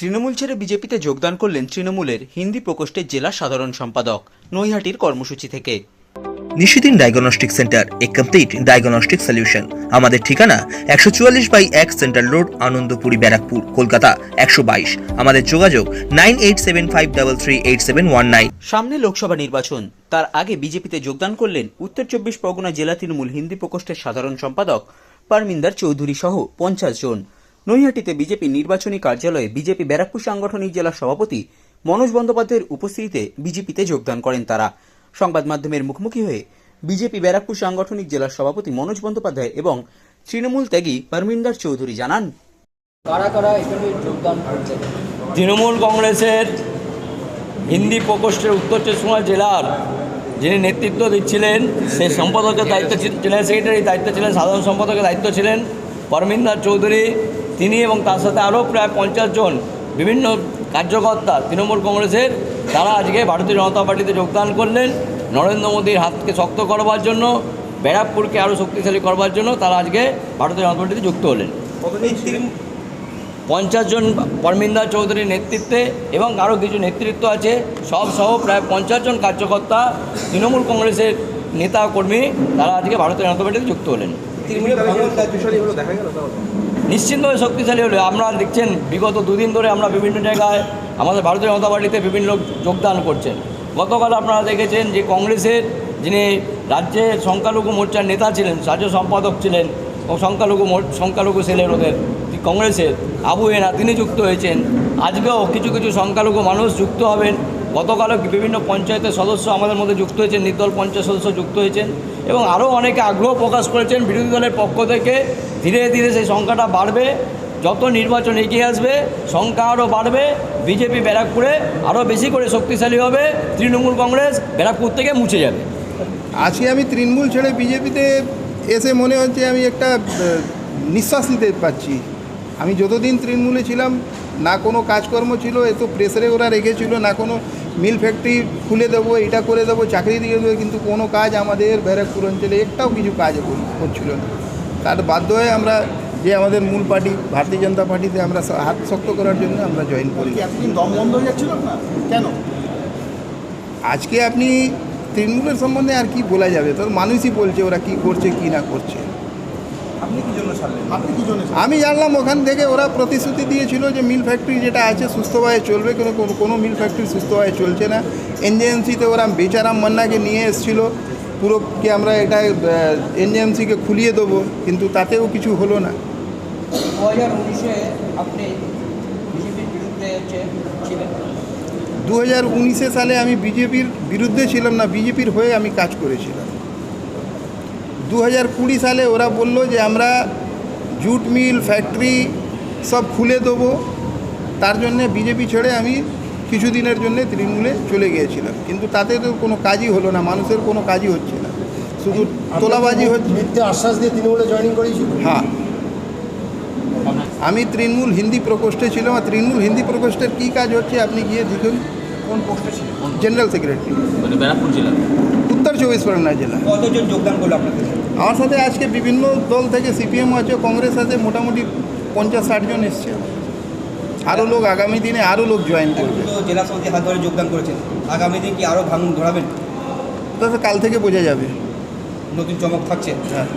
তৃণমূল ছেড়ে বিজেপিতে যোগদান করলেন তৃণমূলের হিন্দি প্রকোষ্ঠের জেলা সাধারণ সম্পাদক নৈহাটির কর্মসূচি থেকে। নিশিদিন ডায়াগনস্টিক সেন্টার এ কমপ্লিট ডায়াগনস্টিক সলিউশন আমাদের ঠিকানা একশো চুয়াল্লিশ বাই এক সেন্ট্রাল রোড আনন্দপুরি ব্যারাকপুর কলকাতা একশো বাইশ। আমাদের যোগাযোগ nine eight seven five double three eight seven one nine. সামনে লোকসভা নির্বাচন তার আগে বিজেপিতে যোগদান করলেন উত্তর চব্বিশ পরগনা জেলা তৃণমূল হিন্দি প্রকোষ্ঠের সাধারণ সম্পাদক পারমিন্দার চৌধুরী সহ পঞ্চাশ জন। নৈহাটিতে বিজেপি নির্বাচনী কার্যালয়ে বিজেপি ব্যারাকপুর সাংগঠনিক জেলা সভাপতি মনোজ বন্দ্যোপাধ্যায়ের উপস্থিতিতে বিজেপিতে যোগদান করেন তারা। সংবাদ মাধ্যমের মুখোমুখি হয়ে বিজেপি ব্যারাকপুর সাংগঠনিক জেলার সভাপতি মনোজ বন্দ্যোপাধ্যায় এবং তৃণমূল ত্যাগী পারমিন্দার চৌধুরী জানান কারা কারা এখানে যোগদান তৃণমূল কংগ্রেসের হিন্দি প্রকোষ্ঠের উত্তর চব্বিশ পরগনা জেলার যিনি নেতৃত্ব দিচ্ছিলেন সে সম্পাদকের দায়িত্ব ছিল জেনারেল সেক্রেটারির দায়িত্ব ছিলেন সাধারণ সম্পাদকের দায়িত্ব ছিলেন পরমিন্দার চৌধুরী। তিনি এবং তার সাথে আরও প্রায় পঞ্চাশ জন বিভিন্ন কার্যকর্তা তৃণমূল কংগ্রেসের তারা আজকে ভারতীয় জনতা পার্টিতে যোগদান করলেন। নরেন্দ্র মোদীর হাতকে শক্ত করবার জন্য ব্যারাকপুরকে আরও শক্তিশালী করবার জন্য তারা আজকে ভারতীয় জনতা পার্টিতে যুক্ত হলেন। পঞ্চাশ জন পরমিন্দা চৌধুরীর নেতৃত্বে এবং আরও কিছু নেতৃত্ব আছে। সব সহ প্রায় পঞ্চাশ জন কার্যকর্তা তৃণমূল কংগ্রেসের নেতা কর্মী তারা আজকে ভারতীয় জনতা পার্টিতে যুক্ত হলেন। নিশ্চিতভাবে শক্তিশালী হলে আপনারা দেখছেন বিগত দুদিন ধরে আমরা বিভিন্ন জায়গায় আমাদের ভারতীয় জনতা পার্টিতে বিভিন্ন লোক যোগদান করছেন। গতকাল আপনারা দেখেছেন যে কংগ্রেসের যিনি রাজ্যের সংখ্যালঘু মোর্চার নেতা ছিলেন রাজ্য সম্পাদক ছিলেন ও সংখ্যালঘু মোর- সংখ্যালঘু সেলের ওদের কংগ্রেসের আবু এনা তিনি যুক্ত হয়েছেন। আজকেও কিছু কিছু সংখ্যালঘু মানুষ যুক্ত হবেন। গতকালও বিভিন্ন পঞ্চায়েতের সদস্য আমাদের মধ্যে যুক্ত হয়েছেন, নির্দল পঞ্চায়েত সদস্য যুক্ত হয়েছেন এবং আরও অনেকে আগ্রহ প্রকাশ করেছেন বিরোধী দলের পক্ষ থেকে। ধীরে ধীরে সেই সংখ্যাটা বাড়বে, যত নির্বাচন এগিয়ে আসবে, সংখ্যা আরও বাড়বে। বিজেপি ব্যারাকপুরে আরও বেশি করে শক্তিশালী হবে, তৃণমূল কংগ্রেস ব্যারাকপুর থেকে মুছে যাবে। আজকে আমি তৃণমূল ছেড়ে বিজেপিতে এসে মনে হচ্ছে আমি একটা নিঃশ্বাস নিতে পারছি। আমি যতদিন তৃণমূলে ছিলাম, না কোনো কাজকর্ম ছিল, এত প্রেসারে ওরা রেখেছিল, না কোনো মিল ফ্যাক্টরি খুলে দেবো এটা করে দেবো চাকরি দিয়ে দেবো কিন্তু কোনো কাজ আমাদের ব্যারাকপুর অঞ্চলে একটাও কিছু কাজ করছিল না। তার বাধ্য হয়ে আমরা যে আমাদের মূল পার্টি ভারতীয় জনতা পার্টিতে আমরা হাত শক্ত করার জন্য আমরা জয়েন করি। এতদিন দম বন্ধ হয়ে যাচ্ছিল না কেন? আজকে আপনি তৃণমূলের সম্বন্ধে আর কি বলা যাবে? তো মানুষই বলছে ওরা কি করছে কি না করছে। ছাড়লেন? আপনি কি জন্য আমি জানলাম ওখান থেকে ওরা প্রতিশ্রুতি দিয়েছিল যে মিল ফ্যাক্টরি যেটা আছে সুস্থভাবে চলবে কোনো কোনো মিল ফ্যাক্টরি সুস্থভাবে চলছে না। এনজেএমসিতে ওরা বেচারাম মান্নাকে নিয়ে এসেছিল। পুরো কি আমরা এটা এনজেএমসিকে খুলিয়ে দেবো কিন্তু তাতেও কিছু হলো না। দু হাজার উনিশে আপনি বিজেপির বিরুদ্ধে ছিলেন? দু হাজার উনিশে সালে আমি বিজেপির বিরুদ্ধে ছিলাম না বিজেপির হয়ে আমি কাজ করেছিলাম। দু হাজার কুড়ি সালে ওরা বলল যে আমরা জুট মিল ফ্যাক্টরি সব খুলে দেবো। তার জন্যে বিজেপি ছেড়ে আমি কিছুদিনের জন্যে তৃণমূলে চলে গিয়েছিলাম। কিন্তু তাতে তো কোনো কাজই হলো না মানুষের কোনো কাজই হচ্ছে না। শুধু তোলাবাজি হচ্ছে। মিথ্যে আশ্বাস দিয়ে তৃণমূলে জয়েনিং করেছি হ্যাঁ। আমি তৃণমূল হিন্দি প্রকোষ্ঠে ছিলাম। আর তৃণমূল হিন্দি প্রকোষ্ঠের কী কাজ হচ্ছে আপনি গিয়ে দেখুন। কোন পোস্টে ছিল জেনারেল সেক্রেটারি মানে ব্যারাকপুর জেলা? চব্বিশ পরগনা জেলা। কতজন যোগদান করল আপনাদের আমার সাথে আজকে বিভিন্ন দল থেকে সিপিএম আছে কংগ্রেস আছে মোটামুটি পঞ্চাশ ষাট জন এসছে। আরও লোক আগামী দিনে আরও লোক জয়েন করবে। জেলা সমিতি হাত ধরে যোগদান করেছেন। আগামী দিন কি আরও ভাঙন ধরাবেন? তাতে কাল থেকে বোঝা যাবে। নতুন চমক থাকছে। হ্যাঁ।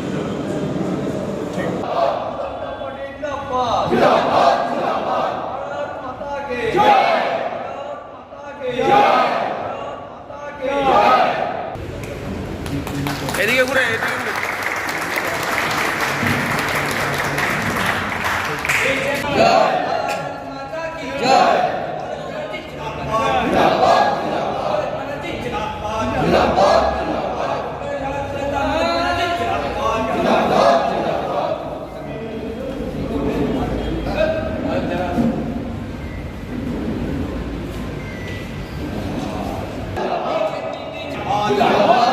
এদিকে ঘুরে এদিকে ঘুরে জয় মাতা কি জয় জিন্দাবাদ জিন্দাবাদ জিন্দাবাদ Yeah.